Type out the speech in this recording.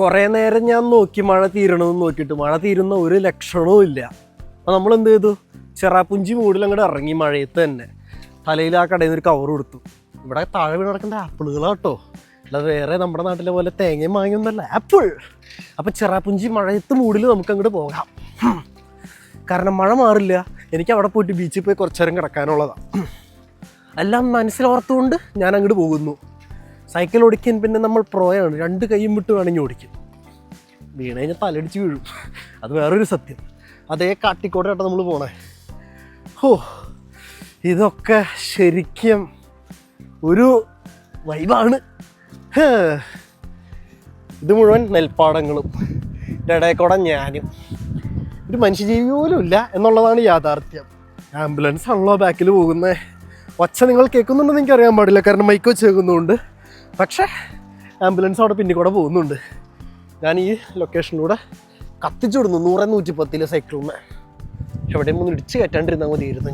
കുറേ നേരം ഞാൻ നോക്കി മഴ തീരണമെന്ന് നോക്കിയിട്ട് മഴ തീരുന്ന ഒരു ലക്ഷണവും ഇല്ല. അപ്പോൾ നമ്മൾ എന്ത് ചെയ്തു? ചെറാപ്പുഞ്ചി മൂടിൽ അങ്ങോട്ട് ഇറങ്ങി മഴയത്ത് തന്നെ. തലയിൽ ആ കടയിൽ നിന്ന് ഒരു കവർ കൊടുത്തു. ഇവിടെ താഴെ വീണ് നടക്കുന്ന ആപ്പിളുകളാട്ടോ അല്ലാതെ വേറെ നമ്മുടെ നാട്ടിലെ പോലെ തേങ്ങയും വാങ്ങിയൊന്നുമല്ല ആപ്പിൾ. അപ്പോൾ ചെറാപ്പുഞ്ചി മഴയത്ത് മൂടിൽ നമുക്ക് അങ്ങോട്ട് പോകാം. കാരണം മഴ മാറില്ല. എനിക്ക് അവിടെ പോയിട്ട് ബീച്ചിൽ പോയി കുറച്ചു നേരം കിടക്കാനുള്ളതാണ് എല്ലാം മനസ്സിലോർത്തുകൊണ്ട് ഞാൻ അങ്ങോട്ട് പോകുന്നു. സൈക്കിൾ ഓടിക്കാൻ പിന്നെ നമ്മൾ പ്രോയാണ്. രണ്ട് കൈയും വിട്ട് വേണമെങ്കിൽ ഓടിക്കും. വീണ് കഴിഞ്ഞാൽ തലടിച്ച് വീഴും. അത് വേറൊരു സത്യം. അതേ കാട്ടിക്കോട്ടെ നമ്മൾ പോണേ. ഹോ ഇതൊക്കെ ശരിക്കും ഒരു വൈബാണ്. ഇത് മുഴുവൻ നെൽപ്പാടങ്ങളും ഇടയക്കൂടെ ഞാനും. ഒരു മനുഷ്യജീവി പോലും ഇല്ല എന്നുള്ളതാണ് യാഥാർത്ഥ്യം. ആംബുലൻസ് ആണല്ലോ ബാക്കിൽ പോകുന്നത് ഒച്ച നിങ്ങൾ കേൾക്കുന്നുണ്ടെന്ന് എനിക്ക് അറിയാൻ പാടില്ല. കാരണം മൈക്ക് വെച്ച് പക്ഷേ ആംബുലൻസ് അവിടെ പിന്നെ കൂടെ പോകുന്നുണ്ട്. ഞാൻ ഈ ലൊക്കേഷനിലൂടെ കത്തിച്ചു വിടുന്നു. നൂറെ നൂറ്റി പത്തിലെ സൈക്കിളിന് എവിടെയും ഒന്ന് ഇടിച്ച് കയറ്റാണ്ടിരുന്നാൽ മതിയായിരുന്നു.